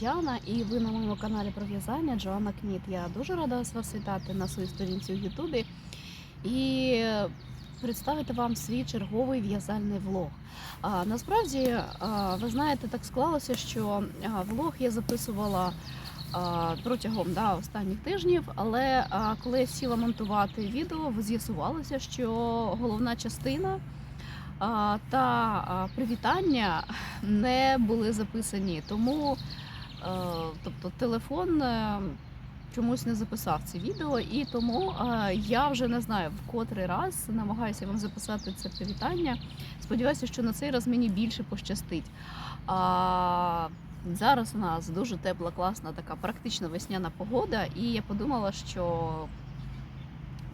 Яна, і ви на моєму каналі про в'язання Джоанна Кніт. Я дуже рада вас вітати на своїй сторінці у Ютубі і представити вам свій черговий в'язальний влог. А, насправді, а, ви знаєте, так склалося, що влог я записувала а, протягом да, останніх тижнів, але а, коли я сіла монтувати відео, з'ясувалося, що головна частина та привітання не були записані. Тому тобто, телефон е, чомусь не записав це відео, і тому е, я вже не знаю в котрий раз намагаюся вам записати це привітання. Сподіваюся, що на цей раз мені більше пощастить. Зараз у нас дуже тепла, класна, така практично весняна погода, і я подумала, що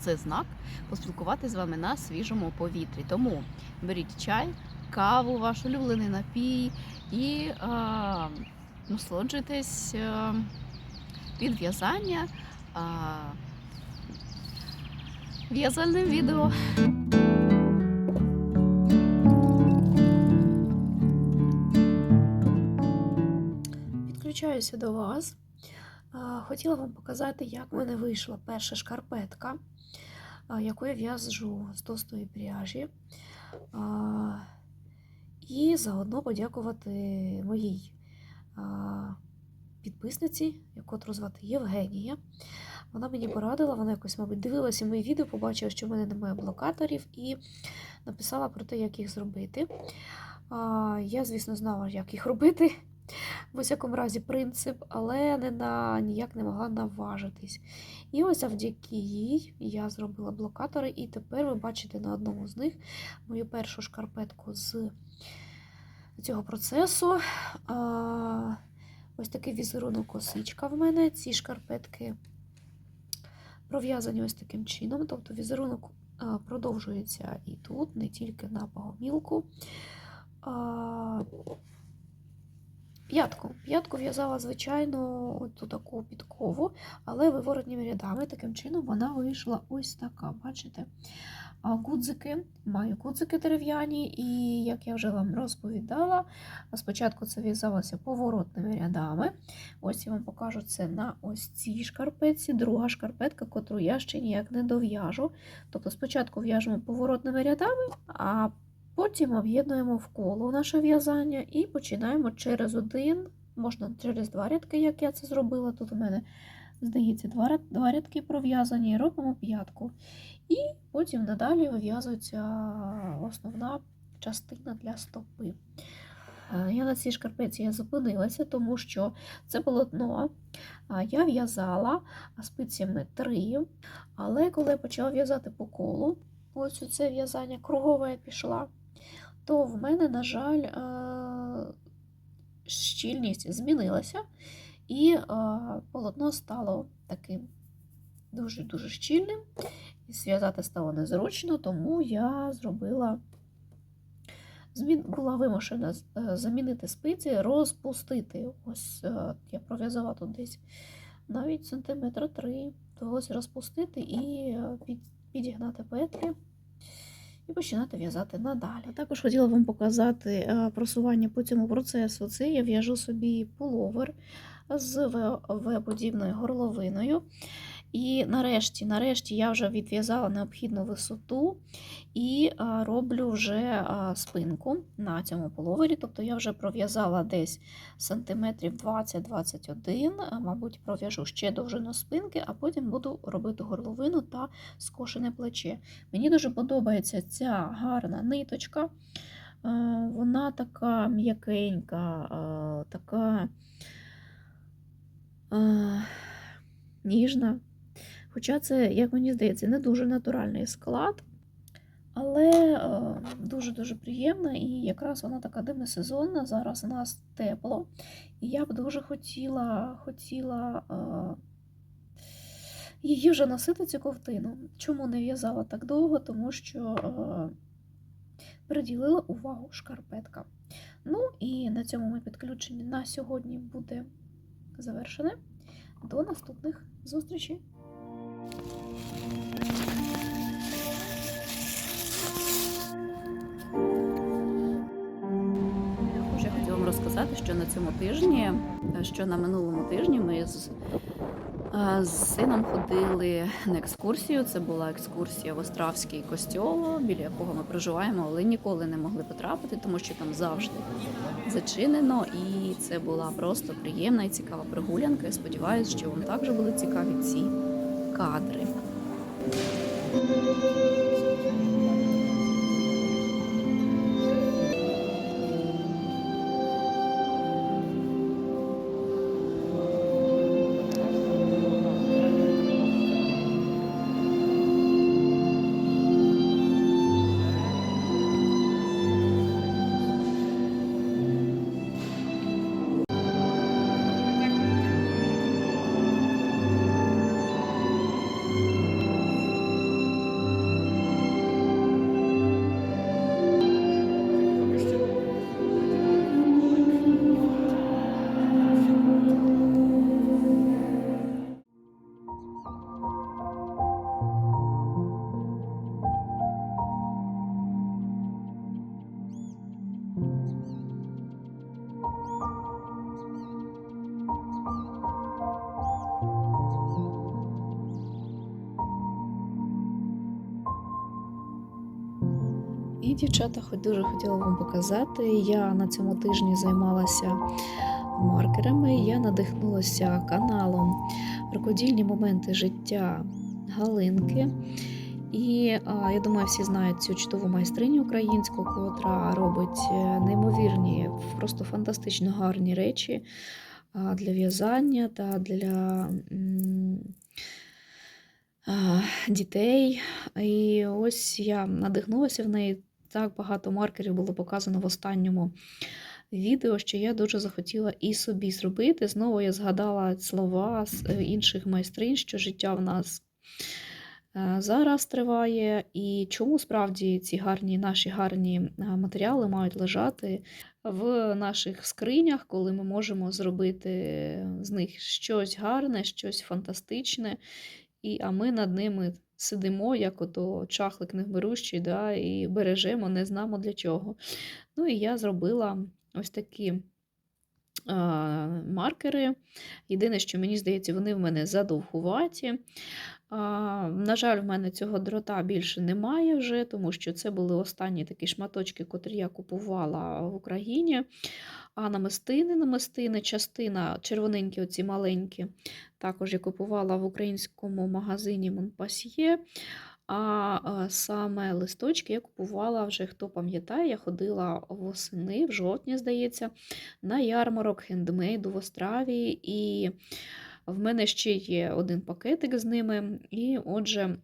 це знак поспілкуватися з вами на свіжому повітрі. Тому беріть чай, каву, ваш улюблений напій і а, насолоджуйтесь від в'язання в'язальним відео. Підключаюся до вас. Хотіла вам показати, як в мене вийшла перша шкарпетка, яку я в'яжу з тостої пряжі. І заодно подякувати моїй підписниці, яку звати Євгенія. Вона мені порадила, вона якось, мабуть, дивилася мої відео, побачила, що в мене немає блокаторів, і написала про те, як їх зробити. Я, звісно, знала, як їх робити. В усякому разі, принцип, але не на, ніяк не могла наважитись. І ось завдяки їй я зробила блокатори, і тепер ви бачите на одному з них мою першу шкарпетку з цього процесу. Ось такий візерунок косичка в мене. Ці шкарпетки пров'язані ось таким чином. Тобто візерунок продовжується і тут, не тільки на погомілку. П'ятку. П'ятку в'язала, звичайно, ту таку підкову, але виворотніми рядами. Таким чином вона вийшла ось така. Бачите? А Гудзики, маю гудзики дерев'яні, і, як я вже вам розповідала, спочатку це в'язалося поворотними рядами. Ось я вам покажу це на ось цій шкарпетці. Друга шкарпетка, котру я ще ніяк не дов'яжу. Тобто спочатку в'яжемо поворотними рядами, а Потім об'єднуємо в коло наше в'язання і починаємо через один, можна через два рядки, як я це зробила. Тут у мене, здається, два, два рядки пров'язані, робимо п'ятку. І потім надалі вив'язується основна частина для стопи. Я на цій шкарпеці я зупинилася, тому що це полотно я в'язала спицями 3, але коли я почала в'язати по колу, ось це в'язання кругове я пішла то в мене, на жаль, щільність змінилася, і полотно стало таким дуже-дуже щільним. І зв'язати стало незручно, тому я зробила, була вимушена е, замінити спиці, розпустити. Ось я пров'язала тут десь навіть сантиметра три, довелося розпустити і е, підігнати петлі і починати в'язати надалі. Також хотіла вам показати е, просування по цьому процесу. Це я в'яжу собі пуловер з В-подібною горловиною. І нарешті нарешті я вже відв'язала необхідну висоту і роблю вже спинку на цьому половері. Тобто я вже пров'язала десь сантиметрів 20-21, мабуть, пров'яжу ще довжину спинки, а потім буду робити горловину та скошене плече. Мені дуже подобається ця гарна ниточка. Вона така м'якенька, така ніжна. Хоча це, як мені здається, не дуже натуральний склад, але дуже-дуже приємна і якраз вона така демисезонна. Зараз у нас тепло. І я б дуже хотіла хотіла її вже носити цю ковтину. Чому не в'язала так довго? Тому що приділила увагу шкарпетка. Ну і на цьому ми підключення на сьогодні буде завершене. До наступних зустрічей! Я хотіла вам розказати, що на цьому тижні, е, що на минулому тижні ми з, з сином ходили на екскурсію. Це була екскурсія в Остравський костьол, біля якого ми проживаємо, але ніколи не могли потрапити, тому що там завжди зачинено. І це була просто приємна і цікава прогулянка. Я сподіваюся, що вам також були цікаві ці кадри. Дівчата хоч дуже хотіла вам показати. Я на цьому тижні займалася маркерами. Я надихнулася каналом Рукодільні моменти життя Галинки. І а, я думаю, всі знають цю чудову майстриню українську, котра робить е, неймовірні, просто фантастично гарні речі для в'язання та для дітей. І ось я надихнулася в неї. Так багато маркерів було показано в останньому відео, що я дуже захотіла і собі зробити. Знову я згадала слова з е, інших майстринь, що життя в нас е, зараз триває, і чому справді ці гарні наші гарні е, матеріали мають лежати в наших скринях, коли ми можемо зробити з них щось гарне, щось фантастичне, і, а ми над ними сидимо, як ото чахлик невмирущий, да, і бережемо, не знамо для чого. Ну і я зробила ось такі маркери. Єдине, що мені здається, вони в мене задовгуваті. На жаль, в мене цього дрота більше немає вже, тому що це були останні такі шматочки, котрі я купувала в Україні. А намистини, намистини, частина червоненькі, оці маленькі, також я купувала в українському магазині Монпасьє. А саме листочки я купувала вже, хто пам'ятає, я ходила восени, в жовтні, здається, на ярмарок хендмейду в Остраві. І в мене ще є один пакетик з ними. І отже,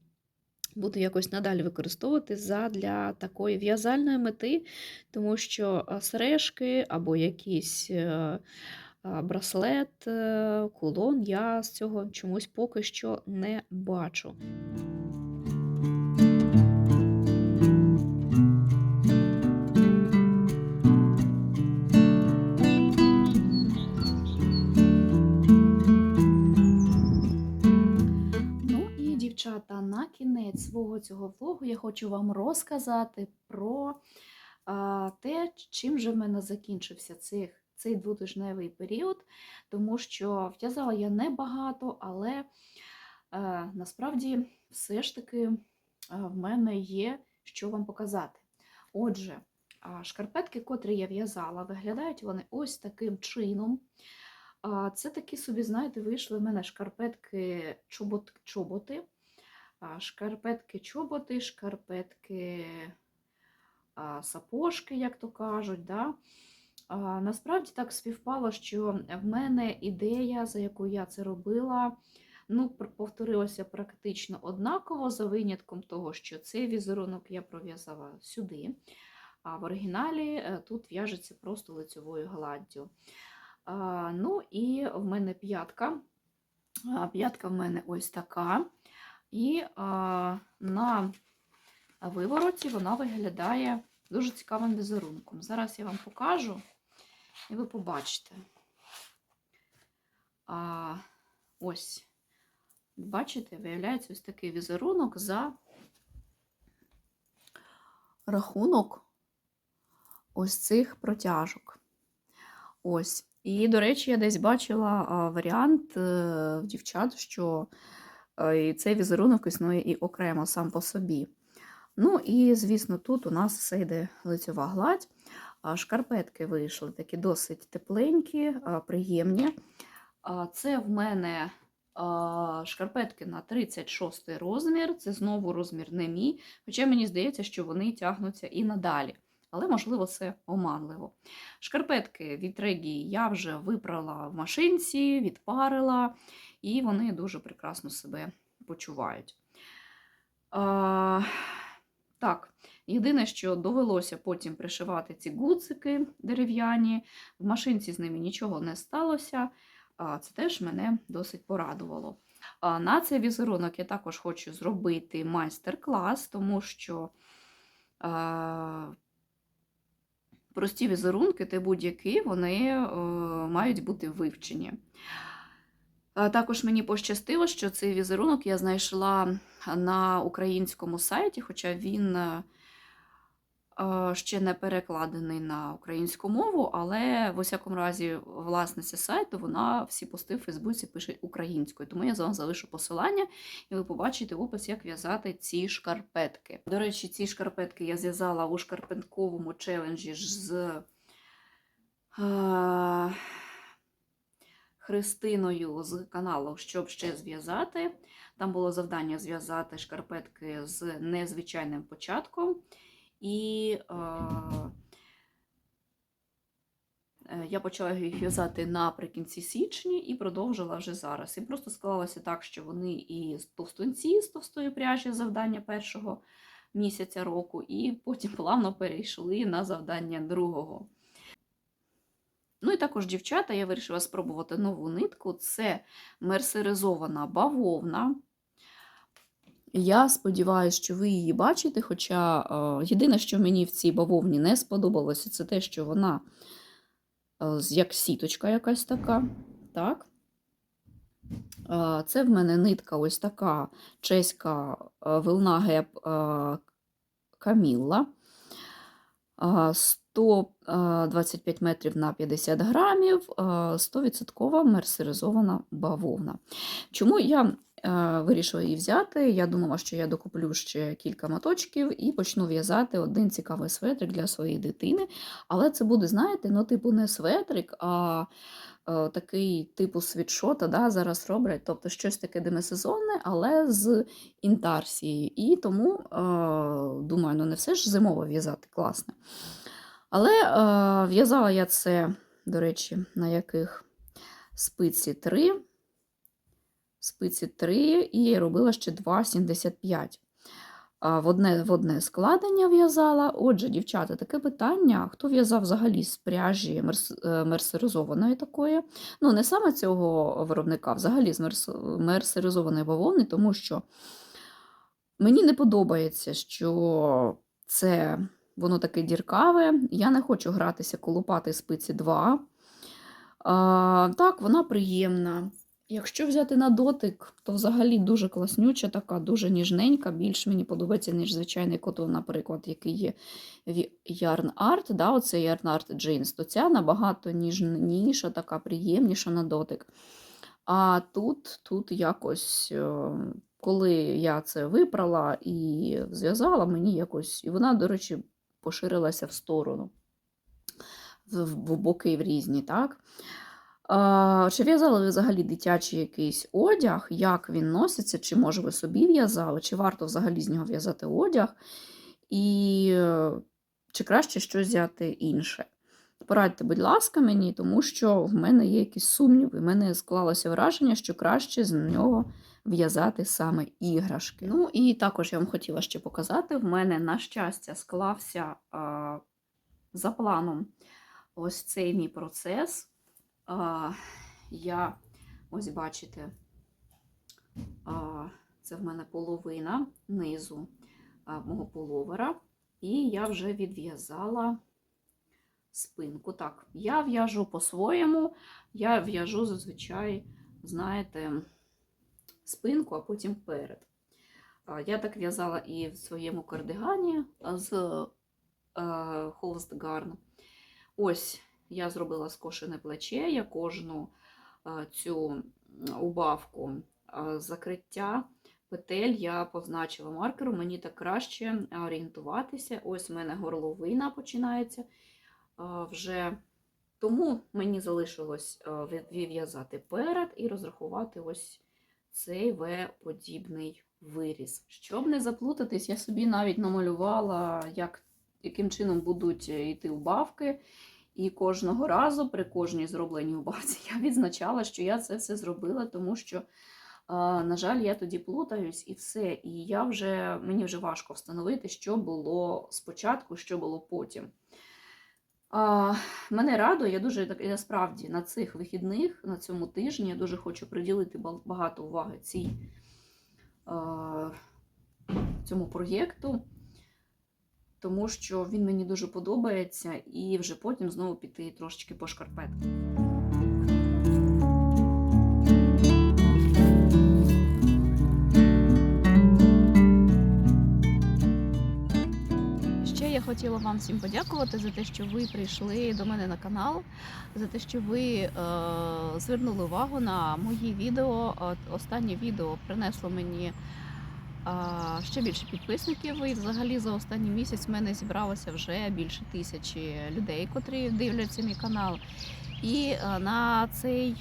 буду якось надалі використовувати задля такої в'язальної мети, тому що сережки або якісь. е, Браслет, е, кулон я з цього чомусь поки що не бачу. Дівчата, на кінець свого цього влогу я хочу вам розказати про а, те, чим же в мене закінчився цих, цей двотижневий період, тому що в'язала я небагато, але е, насправді все ж таки е, в мене є що вам показати. Отже, а, шкарпетки, котрі я в'язала, виглядають вони ось таким чином. Це такі собі, знаєте, вийшли в мене шкарпетки чобот, чоботи, а, шкарпетки чоботи, шкарпетки сапожки, як то кажуть. Да? Насправді так співпало, що в мене ідея, за яку я це робила, ну, повторилося практично однаково, за винятком того, що цей візерунок я пров'язала сюди, а в оригіналі е, тут в'яжеться просто лицьовою гладдю. Ну і в мене п'ятка. П'ятка в мене ось така. І а, на вивороті вона виглядає дуже цікавим візерунком. Зараз я вам покажу, і ви побачите. А, ось, бачите, виявляється ось такий візерунок за рахунок ось цих протяжок. Ось. І, до речі, я десь бачила варіант е, в дівчат, що і цей візерунок існує і окремо сам по собі. Ну і, звісно, тут у нас все йде лицьова гладь. Шкарпетки вийшли такі досить тепленькі, приємні. Це в мене шкарпетки на 36 розмір. Це знову розмір не мій. Хоча мені здається, що вони тягнуться і надалі. Але, можливо, це оманливо. Шкарпетки від Регі я вже випрала в машинці, відпарила, і вони дуже прекрасно себе почувають. А, так, єдине, що довелося потім пришивати ці гудзики дерев'яні. В машинці з ними нічого не сталося. Це теж мене досить порадувало. На цей візерунок я також хочу зробити майстер-клас, тому що. Прості візерунки, та будь-які, вони е, мають бути вивчені. Також мені пощастило, що цей візерунок я знайшла на українському сайті, хоча він е, ще не перекладений на українську мову, але в усякому разі власниця сайту вона всі пости в Фейсбуці пише українською. Тому я вам залишу посилання, і ви побачите опис, як в'язати ці шкарпетки. До речі, ці шкарпетки я зв'язала у шкарпетковому челенджі з. е, Христиною з каналу Щоб ще зв'язати. Там було завдання зв'язати шкарпетки з незвичайним початком. І е, я почала їх в'язати наприкінці січня і продовжила вже зараз. І просто склалося так, що вони і товстунці з товстої пряжі завдання першого місяця року, і потім плавно перейшли на завдання другого. Ну і також, дівчата, я вирішила спробувати нову нитку. Це мерсеризована бавовна. Я сподіваюся, що ви її бачите, хоча е, єдине, що мені в цій бавовні не сподобалося, це те, що вона е, як сіточка якась така. Так? Е, Це в мене нитка ось така чеська вилна геп е, Камілла. А, 125 метрів на 50 грамів, 100% мерсеризована бавовна. Чому я вирішила її взяти? Я думала, що я докуплю ще кілька моточків і почну в'язати один цікавий светрик для своєї дитини. Але це буде, знаєте, ну, типу, не светрик, а е, такий типу світшота да, зараз роблять. Тобто щось таке демисезонне, але з інтарсією. І тому е, думаю, ну не все ж зимово в'язати класне. Але е, в'язала я це, до речі, на яких спиці 3. Спиці 3 і робила ще 2,75. В одне, в одне складення в'язала. Отже, дівчата, таке питання: хто в'язав взагалі з пряжі е, мерсеризованої такої? Ну, не саме цього виробника, взагалі з мерс, мерсеризованої бавовни, тому що мені не подобається, що це воно таке діркаве. Я не хочу гратися, колупати спиці 2. А, так, вона приємна. Якщо взяти на дотик, то взагалі дуже класнюча, така, дуже ніжненька. Більш мені подобається, ніж звичайний котон, наприклад, який є в Yarn Art, да, оце Yarn Art Jeans, то ця набагато ніжніша, така приємніша на дотик. А тут, тут якось, е, коли я це випрала і зв'язала, мені якось. І вона, до речі, поширилася в сторону, в, боки в різні, так? Чи в'язали ви взагалі дитячий якийсь одяг, як він носиться, чи може ви собі в'язали, чи варто взагалі з нього в'язати одяг, і е, чи краще щось взяти інше? Порадьте, будь ласка, мені, тому що в мене є якісь сумніви. В мене склалося враження, що краще з нього в'язати саме іграшки. Ну і також я вам хотіла ще показати: в мене, на щастя, склався а, за планом ось цей мій процес. Я, ось бачите, це в мене половина низу мого половера, і я вже відв'язала спинку. Так, я в'яжу по-своєму, я в'яжу зазвичай, знаєте, спинку, а потім перед. Я так в'язала і в своєму кардигані з е, Холст Гарн. Ось Я зробила скошене плече, я кожну е, цю убавку е, закриття петель я позначила маркером, мені так краще орієнтуватися. Ось в мене горловина починається е, вже. Тому мені залишилось е, вив'язати перед і розрахувати ось цей В-подібний виріз. Щоб не заплутатись, я собі навіть намалювала, як, яким чином будуть е, йти убавки. І кожного разу при кожній зробленій убавці я відзначала, що я це все зробила, тому що, на жаль, я тоді плутаюсь і все. І я вже, мені вже важко встановити, що було спочатку, що було потім. А, мене радує, я дуже так- я справді на цих вихідних, на цьому тижні, я дуже хочу приділити багато уваги цій, а, цьому проєкту, тому що він мені дуже подобається, і вже потім знову піти трошечки по я хотіла вам всім подякувати за те, що ви прийшли до мене на канал, за те, що ви е, звернули увагу на мої відео. Останнє відео принесло мені е, ще більше підписників. І взагалі за останній місяць в мене зібралося вже більше тисячі людей, котрі дивляться мій канал. І е, на цей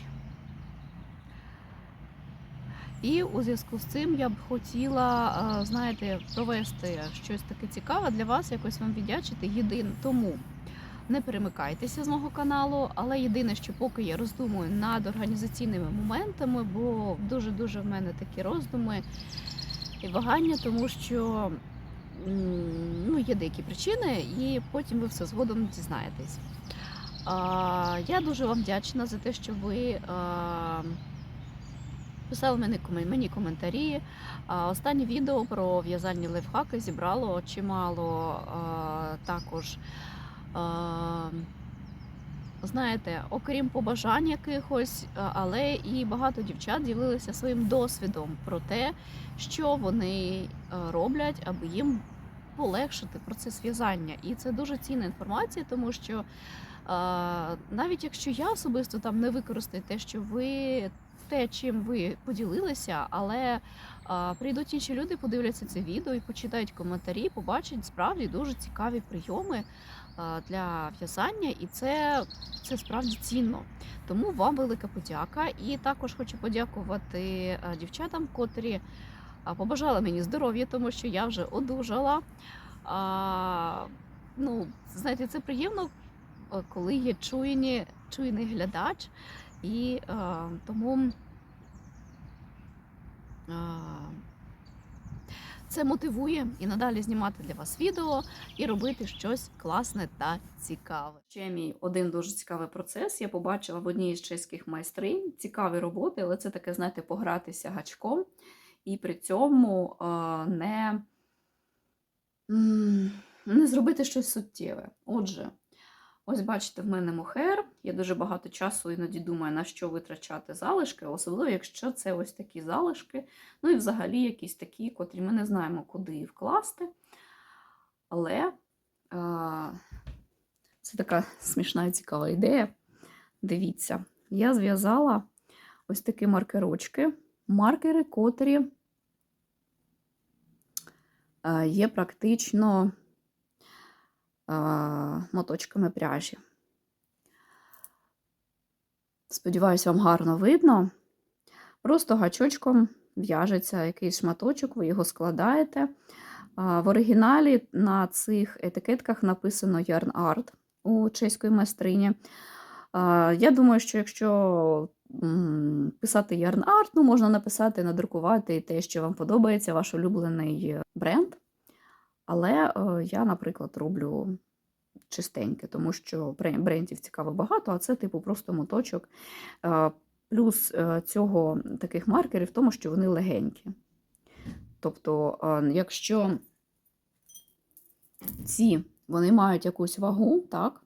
і у зв'язку з цим я б хотіла, е, знаєте, провести щось таке цікаве для вас, якось вам віддячити. Єдин тому не перемикайтеся з мого каналу, але єдине, що поки я роздумую над організаційними моментами, бо дуже дуже в мене такі роздуми вагання, тому що ну, є деякі причини, і потім ви все згодом дізнаєтесь. Я дуже вам вдячна за те, що ви. Писали мені, мені коментарі. Останнє відео про в'язальні лайфхаки зібрало чимало також. Знаєте, окрім побажань якихось, але і багато дівчат ділилися своїм досвідом про те, що вони роблять, аби їм полегшити процес в'язання. І це дуже цінна інформація, тому що а, навіть якщо я особисто там не використаю те, що ви те, чим ви поділилися, але а, прийдуть інші люди, подивляться це відео і почитають коментарі, побачать справді дуже цікаві прийоми для в'язання, і це, це справді цінно. Тому вам велика подяка. І також хочу подякувати дівчатам, котрі побажали мені здоров'я, тому що я вже одужала. А, ну, знаєте, це приємно, коли є чуйні, чуйний глядач. І е, тому е, це мотивує і надалі знімати для вас відео і робити щось класне та цікаве. Ще мій один дуже цікавий процес. Я побачила в одній з чеських майстринь цікаві роботи, але це таке, знаєте, погратися гачком і при цьому не, не зробити щось суттєве. Отже, ось бачите, в мене мохер. Я дуже багато часу іноді думаю, на що витрачати залишки, особливо, якщо це ось такі залишки, ну і взагалі якісь такі, котрі ми не знаємо, куди вкласти. Але. Е, це така смішна і цікава ідея. Дивіться, я зв'язала ось такі маркерочки. Маркери, котрі е, є практично моточками пряжі. Сподіваюсь, вам гарно видно. Просто гачочком в'яжеться якийсь шматочок, ви його складаєте. В оригіналі на цих етикетках написано Yarn Art у чеської майстрині. Я думаю, що якщо писати Yarn Art, ну, можна написати, надрукувати те, що вам подобається, ваш улюблений бренд. Але е, я, наприклад, роблю чистеньке, тому що брендів цікаво багато, а це типу просто моточок. Е, Плюс е, цього таких маркерів в тому, що вони легенькі. Тобто, якщо ці вони мають якусь вагу, так,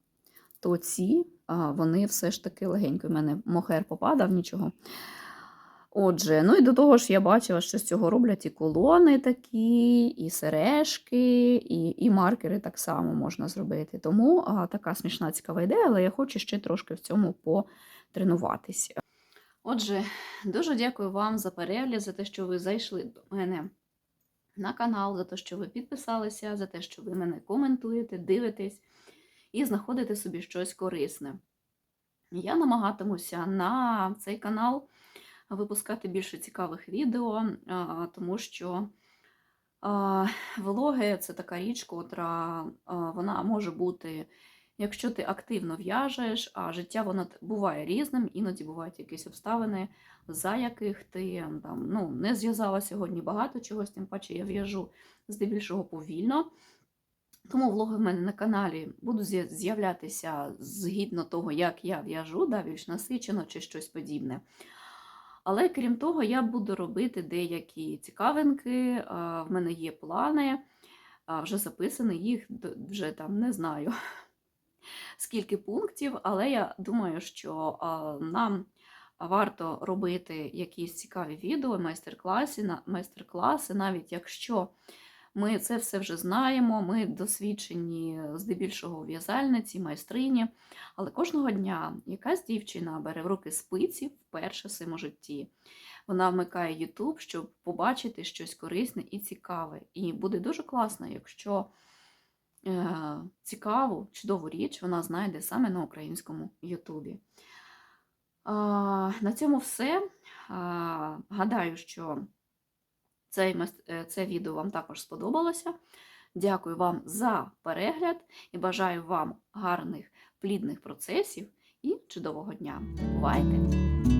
то ці вони все ж таки легенько. У мене мохер попадав, нічого. Отже, ну і до того ж, я бачила, що з цього роблять і колони такі, і сережки, і, і маркери так само можна зробити. Тому а, така смішна цікава ідея, але я хочу ще трошки в цьому потренуватися. Отже, дуже дякую вам за перегляд, за те, що ви зайшли до мене на канал, за те, що ви підписалися, за те, що ви мене коментуєте, дивитесь і знаходите собі щось корисне. Я намагатимуся на цей канал випускати більше цікавих відео, тому що влоги це така річ, котра вона може бути, якщо ти активно в'яжеш, а життя воно буває різним, іноді бувають якісь обставини, за яких ти там, ну, не зв'язала сьогодні багато чогось, тим паче я в'яжу здебільшого повільно. Тому влоги в мене на каналі будуть з'являтися згідно того, як я в'яжу, да, більш насичено чи щось подібне. Але крім того, я буду робити деякі цікавинки. В мене є плани, вже записані, їх вже там не знаю скільки пунктів, але я думаю, що нам варто робити якісь цікаві відео, майстер-класи, майстер-класи, навіть якщо ми це все вже знаємо, ми досвідчені здебільшого в'язальниці, майстрині, але кожного дня якась дівчина бере в руки спиці вперше в своєму житті. Вона вмикає YouTube, щоб побачити щось корисне і цікаве. І буде дуже класно, якщо е, цікаву, чудову річ вона знайде саме на українському Ютубі. На цьому все. Гадаю, що цей, е, це відео вам також сподобалося. Дякую вам за перегляд і бажаю вам гарних плідних процесів і чудового дня. Бувайте!